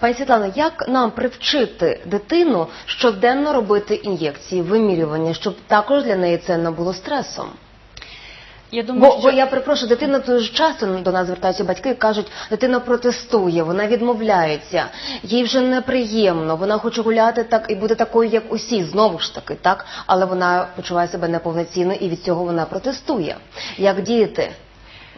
Пані Світлано, як нам привчити дитину щоденно робити ін'єкції, вимірювання, щоб також для неї це не було стресом? Я думаю, Бо, що бо я перепрошую, дитина дуже часто до нас звертаються батьки і кажуть, дитина протестує, вона відмовляється, їй вже неприємно, вона хоче гуляти так і бути такою, як усі, знову ж таки, так, але вона почуває себе неповноцінно і від цього вона протестує. Як діяти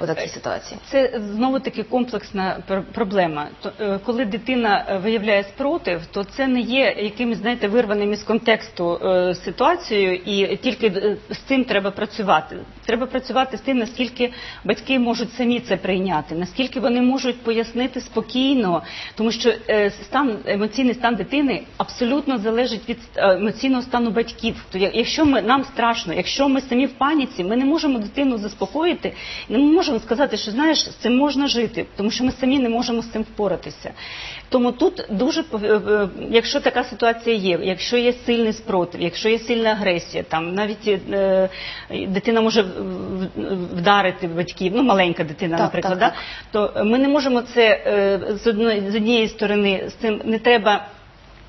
у такій ситуації? це знову таки комплексна пр- проблема. Е, Коли дитина е, виявляє спротив, то це не є якимось, знаєте, вирваним із контексту е, ситуацією, і тільки е, з цим треба працювати. Треба працювати з тим, наскільки батьки можуть самі це прийняти, наскільки вони можуть пояснити спокійно, тому що е, стан емоційний стан дитини абсолютно залежить від е, емоційного стану батьків. То якщо ми нам страшно, якщо ми самі в паніці, ми не можемо дитину заспокоїти, не можемо сказати, що знаєш, з цим можна жити, тому що ми самі не можемо з цим впоратися. Тому тут дуже е, е, якщо така ситуація є, якщо є сильний спротив, якщо є сильна агресія, там навіть е, дитина може вдарити батьків, ну маленька дитина, Так, наприклад, так, да? то ми не можемо це е, з одної з однієї сторони з цим не треба.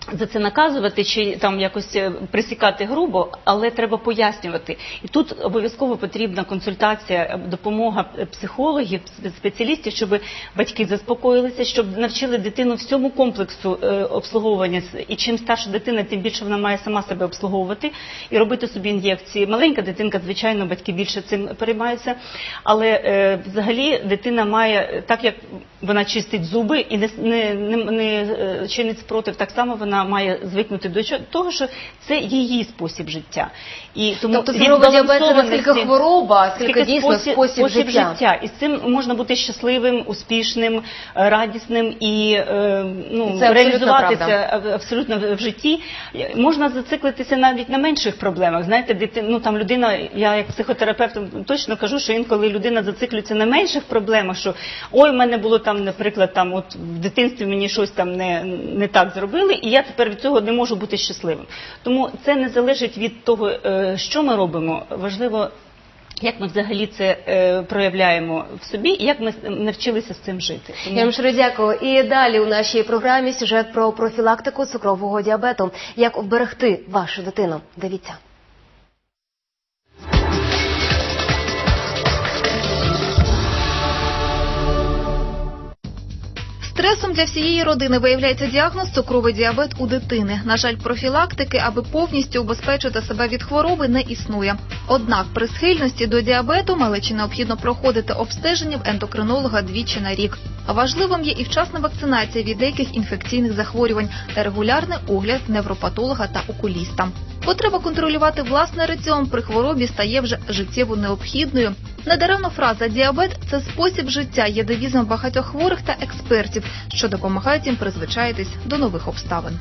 За це наказувати чи там якось е, присікати грубо, але треба пояснювати. І тут обов'язково потрібна консультація, е, допомога е, психологів, спеціалістів, щоб батьки заспокоїлися, щоб навчили дитину всьому комплексу е, обслуговування. І чим старша дитина, тим більше вона має сама себе обслуговувати і робити собі ін'єкції. Маленька дитинка, звичайно, батьки більше цим переймаються. Але е, взагалі дитина має, так як вона чистить зуби і не, не, не, не чинить спротив, так само вона має звикнути до того, що це її спосіб життя. І тому Тобто цукровий діабет не скільки хвороба, а скільки дійсно спосіб життя. І з цим можна бути щасливим, успішним, радісним і е, ну, це абсолютно реалізуватися абсолютно в в житті. Можна зациклитися навіть на менших проблемах. Знаєте, дити, ну там людина, я як психотерапевт точно кажу, що інколи людина зациклюється на менших проблемах, що ой, в мене було там, наприклад, там от в дитинстві мені щось там не, не так зробили, і я тепер від цього не можу бути щасливим. Тому це не залежить від того, е, що ми робимо. Важливо. Як ми взагалі це е, проявляємо в собі, і як ми навчилися з цим жити? Тому- Я вам щиро дякую. І далі у нашій програмі сюжет про профілактику цукрового діабету. Як вберегти вашу дитину? Дивіться. Стресом для всієї родини виявляється діагноз цукровий діабет у дитини. На жаль, профілактики, аби повністю убезпечити себе від хвороби, не існує. Однак при схильності до діабету малечі необхідно проходити обстеження в ендокринолога двічі на рік. Важливим є і вчасна вакцинація від деяких інфекційних захворювань та регулярний огляд невропатолога та окуліста. Потреба контролювати власний раціон при хворобі стає вже життєво необхідною. Недаремно фраза діабет це спосіб життя є девізом багатьох хворих та експертів, що допомагають їм призвичаїтись до нових обставин.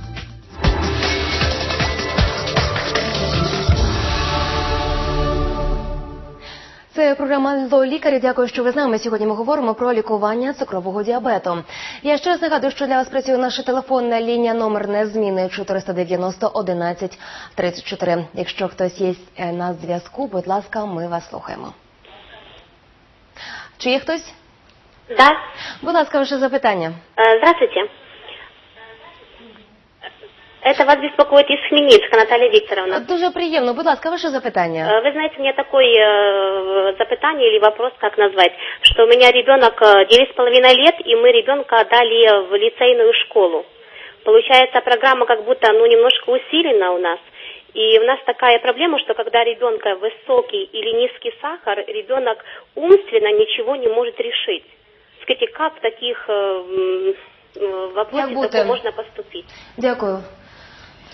Це програма «Зло лікарі. Дякую, що ви з нами. Сьогодні ми говоримо про лікування цукрового діабету. Я ще раз нагадую, що для вас працює наша телефонна лінія номер незмінний 490 11 34. Якщо хтось є е, на зв'язку, будь ласка, ми вас слухаємо. Чи є хтось? Да, Будь ласка, ваше запитання. Э, здравствуйте. Это вас беспокоит из Хмельницка, Наталья Викторовна. Дуже приємно. Будь ласка, ваше запитання. Э, Вы знаете, у меня такое э, запытание или вопрос, как назвать, что у меня ребенок э, девять с половиной лет, и мы ребенка отдали в лицейную школу. Получается, программа как будто ну, немножко усилена у нас. И у нас такая проблема, что когда ребенка высокий или низкий сахар, ребенок умственно ничего не может решить. Скажите, как в таких э, э, вопросах можно поступить? Дякую.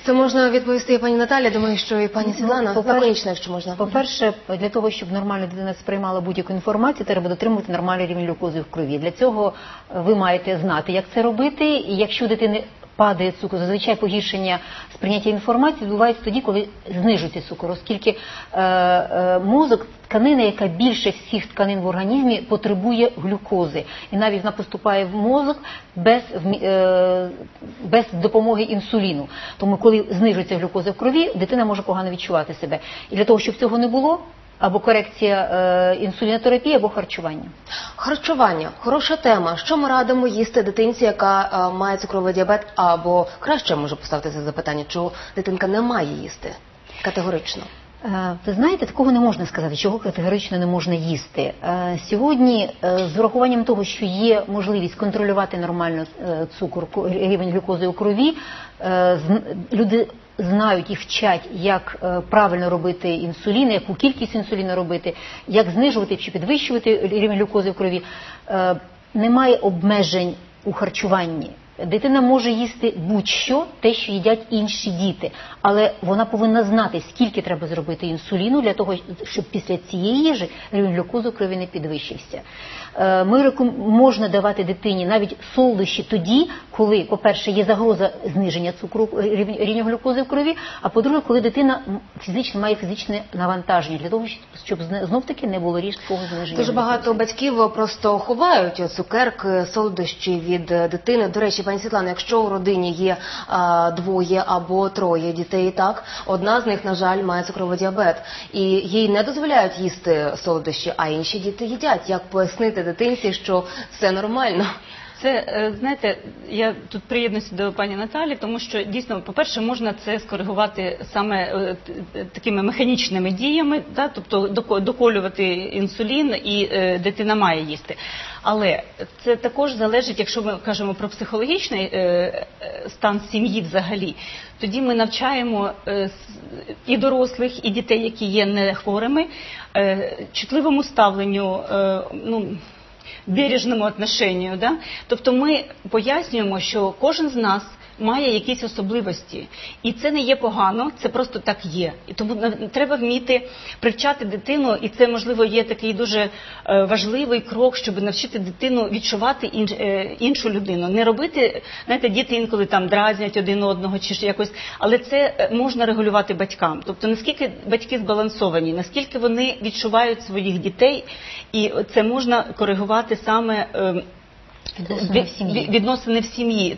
Це можна відповісти і пані Наталі. Думаю, що і пані Світлана. по-перше- Лаконічно, якщо можна. По-перше, для того, щоб нормально дитина сприймала будь-яку інформацію, треба дотримувати нормальний рівень глюкози в крові. Для цього е, ви маєте знати, як це робити. І якщо дитини падає цукор, зазвичай погіршення сприйняття інформації відбувається тоді, коли знижується цукор, оскільки е, е, мозок тканина, яка більше всіх тканин в організмі, потребує глюкози, і навіть вона поступає в мозок без, е, без допомоги інсуліну. Тому, коли знижується глюкоза в крові, дитина може погано відчувати себе. І для того, щоб цього не було. Або корекція е, інсулінотерапії, або харчування. Харчування хороша тема. Що ми радимо їсти дитинці, яка е, має цукровий діабет, або краще може поставити це запитання, чого дитинка не має їсти категорично. Е, Ви знаєте, такого не можна сказати, чого категорично не можна їсти. Е, Сьогодні, е, з урахуванням того, що є можливість контролювати нормально цукор, рівень глюкози у крові, люди знають і вчать, як правильно робити інсулін, яку кількість інсуліну робити, як знижувати чи підвищувати рівень глюкози в крові. Немає обмежень у харчуванні. Дитина може їсти будь-що, те, що їдять інші діти, але вона повинна знати, скільки треба зробити інсуліну для того, щоб після цієї їжі рівень глюкози в крові не підвищився. Е, Ми реком- можна давати дитині навіть солодощі тоді, коли, по-перше, є загроза зниження цукру е, рівня рівня глюкози в крові, а по-друге, коли дитина фізично має фізичне навантаження для того, щоб знов таки не було різкого зниження. Дуже багато батьків просто ховають цукерки, солодощі від е, дитини. До речі, пані Світлана, якщо у родині є а, двоє або троє дітей, так одна з них, на жаль, має цукровий діабет, і їй не дозволяють їсти солодощі, а інші діти їдять. Як пояснити дитинці, що все нормально? Це е, знаєте, я тут приєднуюся до пані Наталі, тому що дійсно, по-перше, можна це скоригувати саме е, т- такими механічними діями, да, тобто доко- доколювати інсулін, і е, дитина має їсти. Але це також залежить, якщо ми кажемо про психологічний е, е, стан сім'ї взагалі, тоді ми навчаємо е, і дорослих, і дітей, які є не хворими, е, чутливому ставленню. е, ну, бережному отношенню. Да? Тобто ми пояснюємо, що кожен з нас має якісь особливості, і це не є погано, це просто так є. І тому треба вміти привчати дитину, і це можливо є такий дуже е, важливий крок, щоб навчити дитину відчувати е, іншу людину. Не робити, знаєте, діти інколи там дразнять один одного чи ж якось, але це е, можна регулювати батькам. Тобто наскільки батьки збалансовані, наскільки вони відчувають своїх дітей, і це можна коригувати саме. Відносини в сім'ї. відносини в сім'ї.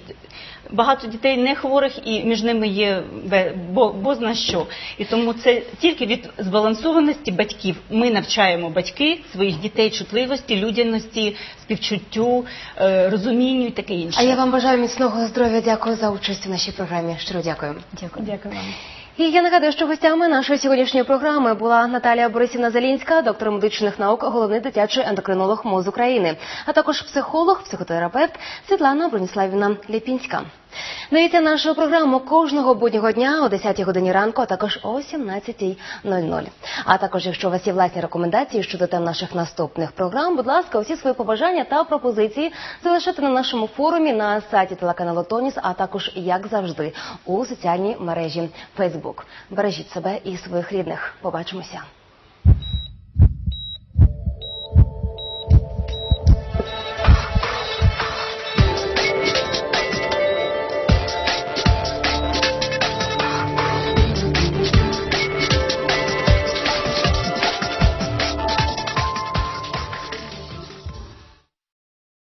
Багато дітей не хворих і між ними є бе- бо, бозна що. І тому це тільки від збалансованості батьків. Ми навчаємо батьки своїх дітей чутливості, людяності, співчуттю, е, розумінню і таке інше. А я вам бажаю міцного здоров'я. Дякую за участь у нашій програмі. Щиро дякую. Дякую. Дякую вам. І я нагадую, що гостями нашої сьогоднішньої програми була Наталія Борисівна Залінська, доктор медичних наук, головний дитячий ендокринолог МОЗ України, а також психолог, психотерапевт Світлана Броніславівна Ліпінська. Дивіться нашу програму кожного буднього дня о 10 годині ранку, а також о 17.00. А також, якщо у вас є власні рекомендації щодо тем наших наступних програм, будь ласка, усі свої побажання та пропозиції залишайте на нашому форумі на сайті телеканалу Тоніс, а також, як завжди, у соціальній мережі Facebook. Бережіть себе і своїх рідних. Побачимося.